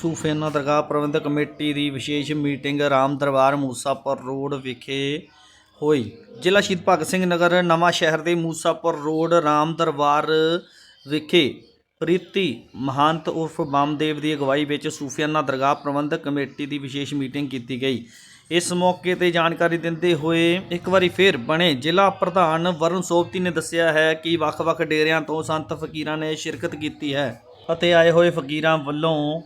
ਸੂਫੀਆਨਾ ਦਰਗਾਹ ਪ੍ਰਬੰਧਕ ਕਮੇਟੀ ਦੀ ਵਿਸ਼ੇਸ਼ ਮੀਟਿੰਗ ਰਾਮ ਦਰਬਾਰ ਮੂਸਾਪੁਰ ਰੋਡ ਵਿਖੇ ਹੋਈ। ਜ਼ਿਲ੍ਹਾ ਸ਼ਹੀਦ ਭਗਤ ਸਿੰਘ ਨਗਰ ਨਵਾਂ ਸ਼ਹਿਰ ਦੇ ਮੂਸਾਪੁਰ ਰੋਡ ਰਾਮ ਦਰਬਾਰ ਵਿਖੇ ਪ੍ਰੀਤੀ ਮਹੰਤ ਉਰਫ ਬਾਮਦੇਵ ਦੀ ਅਗਵਾਈ ਵਿੱਚ ਸੂਫੀਆਨਾ ਦਰਗਾਹ ਪ੍ਰਬੰਧਕ ਕਮੇਟੀ ਦੀ ਵਿਸ਼ੇਸ਼ ਮੀਟਿੰਗ ਕੀਤੀ ਗਈ। ਇਸ ਮੌਕੇ ਤੇ ਜਾਣਕਾਰੀ ਦਿੰਦੇ ਹੋਏ ਇੱਕ ਵਾਰੀ ਫਿਰ ਬਣੇ ਜ਼ਿਲ੍ਹਾ ਪ੍ਰਧਾਨ ਵਰੁਣ ਸੋਪਤੀ ਨੇ ਦੱਸਿਆ ਹੈ ਕਿ ਵੱਖ-ਵੱਖ ਡੇਰਿਆਂ ਤੋਂ ਸੰਤ ਫਕੀਰਾਂ ਨੇ ਸ਼ਿਰਕਤ ਕੀਤੀ ਹੈ ਅਤੇ ਆਏ ਹੋਏ ਫਕੀਰਾਂ ਵੱਲੋਂ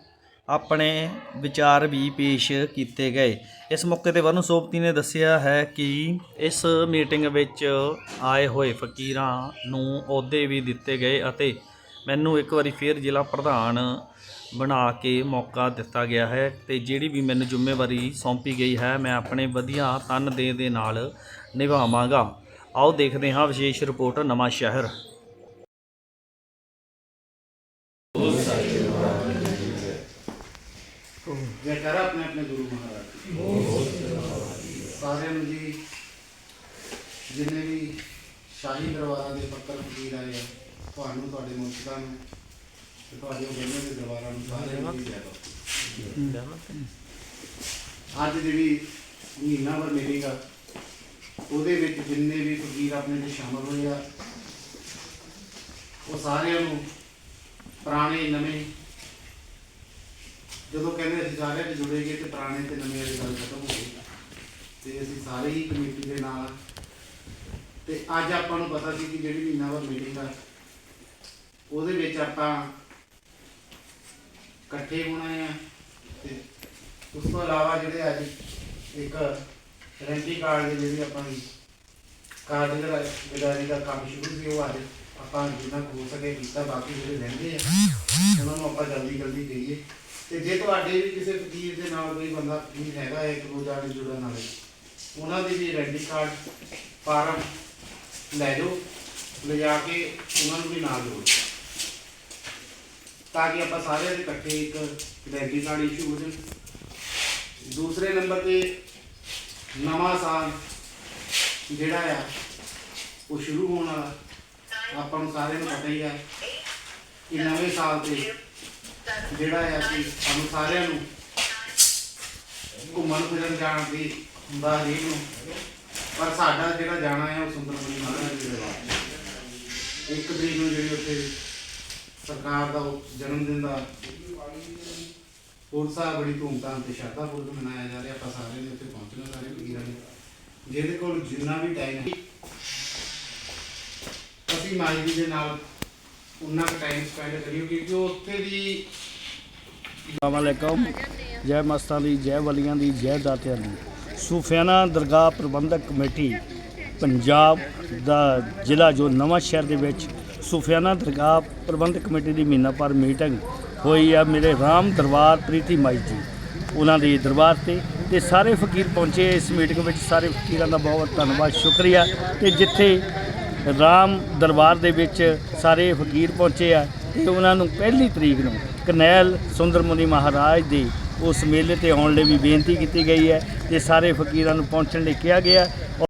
ਆਪਣੇ ਵਿਚਾਰ ਵੀ ਪੇਸ਼ ਕੀਤੇ ਗਏ। ਇਸ ਮੌਕੇ ਤੇ ਵਰੁਣ ਸੋਪਤੀ ਨੇ ਦੱਸਿਆ ਹੈ ਕਿ ਇਸ ਮੀਟਿੰਗ ਵਿੱਚ ਆਏ ਹੋਏ ਫਕੀਰਾਂ ਨੂੰ ਅਹੁਦੇ ਵੀ ਦਿੱਤੇ ਗਏ ਅਤੇ ਮੈਨੂੰ ਇੱਕ ਵਾਰੀ ਫਿਰ ਜ਼ਿਲ੍ਹਾ ਪ੍ਰਧਾਨ ਬਣਾ ਕੇ ਮੌਕਾ ਦਿੱਤਾ ਗਿਆ ਹੈ ਤੇ ਜਿਹੜੀ ਵੀ ਮੈਨੂੰ ਜ਼ਿੰਮੇਵਾਰੀ ਸੌਂਪੀ ਗਈ ਹੈ, ਮੈਂ ਆਪਣੇ ਵਧੀਆ ਤਨ ਦੇ ਦੇ ਨਾਲ ਨਿਭਾਵਾਂਗਾ। ਆਓ ਦੇਖਦੇ ਹਾਂ ਵਿਸ਼ੇਸ਼ ਰਿਪੋਰਟ ਨਵਾਂ ਸ਼ਹਿਰ ਜੈਕਾਰਾ ਆਪਣੇ ਆਪਣੇ ਗੁਰੂ ਮਹਾਰਾਜ ਸਾਰਿਆਂ ਨੂੰ ਜੀ, ਜਿੰਨੇ ਵੀ ਸ਼ਾਹੀ ਦਰਬਾਰਾਂ ਦੇ ਪੱਤਰ ਫਕੀਰ ਆਏ ਆ, ਤੁਹਾਨੂੰ, ਤੁਹਾਡੇ ਮੁਰਸ਼ਿਦਾਂ ਨੂੰ ਤੇ ਤੁਹਾਡੇ ਬੰਦੇ ਦੇ ਦਰਬਾਰਾਂ ਨੂੰ ਸਾਰਿਆਂ ਨੂੰ ਜੀ ਜੈ ਅੱਜ ਜਿਹੜੀ ਮਹੀਨਾਵਰ ਮੀਟਿੰਗ ਮਿਲੇਗਾ, ਉਹਦੇ ਵਿੱਚ ਜਿੰਨੇ ਵੀ ਫਕੀਰ ਆਪਣੇ ਵਿੱਚ ਸ਼ਾਮਲ ਹੋਏ ਆ, ਉਹ ਸਾਰਿਆਂ ਨੂੰ ਪੁਰਾਣੇ, ਨਵੇਂ ਜਦੋਂ ਕਹਿੰਦੇ ਅਸੀਂ ਸਾਰਿਆਂ ਚ ਜੁੜੇਗੇ ਤੇ ਪੁਰਾਣੇ ਤੇ ਨਵੇਂ ਵਾਲੀ ਗੱਲ ਖਤਮ ਹੋ ਗਈ। ਤੇ ਅਸੀਂ ਸਾਰੇ ਹੀ ਕਮੇਟੀ ਦੇ ਨਾਲ। ਤੇ ਅੱਜ ਆਪਾਂ ਨੂੰ ਪਤਾ ਸੀ ਕਿ ਜਿਹੜੀ ਮਹੀਨਾਵਾਰ ਮੀਟਿੰਗ ਆ, ਉਹਦੇ ਵਿੱਚ ਆਪਾਂ ਇਕੱਠੇ ਹੋਣਾ ਆ ਤੇ ਉਸ ਤੋਂ ਇਲਾਵਾ ਜਿਹੜੇ ਅੱਜ ਇੱਕ ਰੈਂਟੀ ਕਾਰਡ ਦੇ ਜਿਹੜੀ ਆਪਾਂ ਨੂੰ ਕਾਰਡ ਜਿਹੜਾ ਗਦਾਰੀ ਦਾ ਕੰਮ ਸ਼ੁਰੂ ਸੀ, ਉਹ ਅੱਜ ਆਪਾਂ ਜਿੰਨਾ ਕੁ ਹੋ ਸਕੇ ਕੀਤਾ, ਬਾਕੀ ਜਿਹੜੇ ਰਹਿੰਦੇ ਆ, ਉਹਨਾਂ ਨੂੰ ਆਪਾਂ ਜਲਦੀ ਜਲਦੀ ਕਹੀਏ ਤੇ ਜੇ ਤੁਹਾਡੇ ਵੀ ਕਿਸੇ ਫਕੀਰ ਦੇ ਨਾਲ ਕੋਈ ਬੰਦਾ ਫਕੀਰ ਹੈਗਾ ਹੈ, ਇੱਕ ਦੋ ਜਾਣੇ ਜੁੜਨ ਵਾਲੇ, ਉਹਨਾਂ ਦੇ ਵੀ ਆਇਡੈਂਟੀ ਕਾਰਡ ਫਾਰਮ ਲੈ ਜਾਓ, ਲਿਜਾ ਕੇ ਉਹਨਾਂ ਨੂੰ ਵੀ ਨਾਲ ਜੋੜੋ। ਤਾਂ ਕਿ ਆਪਾਂ ਸਾਰੇ ਦੇ ਇਕੱਠੇ ਇੱਕ ਆਇਡੈਂਟੀ ਕਾਰਡ ਇਸ਼ੂ ਹੋ ਜਾਣ। ਦੂਸਰੇ ਨੰਬਰ ਤੇ ਨਵਾਂ ਸਾਲ ਜਿਹੜਾ ਆ, ਉਹ ਸ਼ੁਰੂ ਹੋਣ ਵਾਲਾ, ਆਪਾਂ ਨੂੰ ਸਾਰਿਆਂ ਨੂੰ ਪਤਾ ਹੀ ਆ ਕਿ ਨਵੇਂ ਸਾਲ ਤੇ ਜਿਹੜਾ ਆ ਕਿ ਸਾਨੂੰ ਸਾਰਿਆਂ ਨੂੰ ਘੁੰਮਣ ਫਿਰਨ ਜਾਣ ਦੀ ਹੁੰਦਾ ਹਰੇਕ ਨੂੰ। ਪਰ ਸਾਡਾ ਜਿਹੜਾ ਜਾਣਾ ਹੈ ਉਹ ਸੁੰਦਰਮਣੀ ਮਹਾਰਾਜ ਜੀ ਦੇ ਵਾਸਤੇ। ਇੱਕ ਤਰੀਕ ਨੂੰ ਜਿਹੜੀ ਉੱਥੇ ਸਰਕਾਰ ਦਾ ਜਨਮ ਦਿਨ ਦਾ ਉਰਸਾ ਬੜੀ ਧੂਮਧਾਮ ਤੇ ਸ਼ਰਧਾਪੂਰਵਕ ਮਨਾਇਆ ਜਾ ਰਿਹਾ, ਆਪਾਂ ਸਾਰੇ ਨੇ ਉੱਥੇ ਪਹੁੰਚਣਾ, ਸਾਰੇ ਵੀਰਾਂ ਨੇ। ਜਿਹਦੇ ਕੋਲ ਜਿੰਨਾ ਵੀ ਟਾਈਮ ਹੈ, ਅਸੀਂ ਮਾਈ ਜੀ ਦੇ ਨਾਲ ਉਹਨਾਂ ਦਾ ਟਾਈਮ ਸਪੈਂਡ ਕਰੀਏ, ਕਿਉਂਕਿ ਉੱਥੇ ਦੀ ਵਾਲੇਕਮ ਜੈ ਮਸਤਾਂ ਦੀ, ਜੈ ਵਲੀਆਂ ਦੀ, ਜੈ ਦਾਤਿਆਂ ਦੀ। ਸੂਫਿਆਨਾ ਦਰਗਾਹ ਪ੍ਰਬੰਧਕ ਕਮੇਟੀ, ਪੰਜਾਬ ਦਾ ਜ਼ਿਲ੍ਹਾ ਜੋ ਨਵਾਂ ਸ਼ਹਿਰ ਦੇ ਵਿੱਚ ਸੂਫਿਆਨਾ ਦਰਗਾਹ ਪ੍ਰਬੰਧਕ ਕਮੇਟੀ ਦੀ ਮਹੀਨਾ ਪਰ ਮੀਟਿੰਗ ਹੋਈ ਆ, ਮੇਰੇ ਰਾਮ ਦਰਬਾਰ ਪ੍ਰੀਤੀ ਮਾਈ ਜੀ ਉਹਨਾਂ ਦੇ ਦਰਬਾਰ ਤੇ। ਤੇ ਸਾਰੇ ਫਕੀਰ ਪਹੁੰਚੇ ਇਸ ਮੀਟਿੰਗ ਵਿੱਚ, ਸਾਰੇ ਫਕੀਰਾਂ ਦਾ ਬਹੁਤ ਬਹੁਤ ਧੰਨਵਾਦ, ਸ਼ੁਕਰੀਆ। ਤੇ ਜਿੱਥੇ ਰਾਮ ਦਰਬਾਰ ਦੇ ਵਿੱਚ ਸਾਰੇ ਫਕੀਰ ਪਹੁੰਚੇ ਆ ਤੇ ਉਹਨਾਂ ਨੂੰ ਪਹਿਲੀ ਤਰੀਕ ਨੂੰ ਕਰਨੈਲ ਸੁੰਦਰ ਮੁਨੀ ਮਹਾਰਾਜ ਦੇ ਉਸ ਮੇਲੇ ਤੇ ਆਉਣ ਲਈ ਵੀ ਬੇਨਤੀ ਕੀਤੀ ਗਈ ਹੈ ਤੇ ਸਾਰੇ ਫਕੀਰਾਂ ਨੂੰ ਪਹੁੰਚਣ ਲਈ ਕਿਹਾ ਗਿਆ।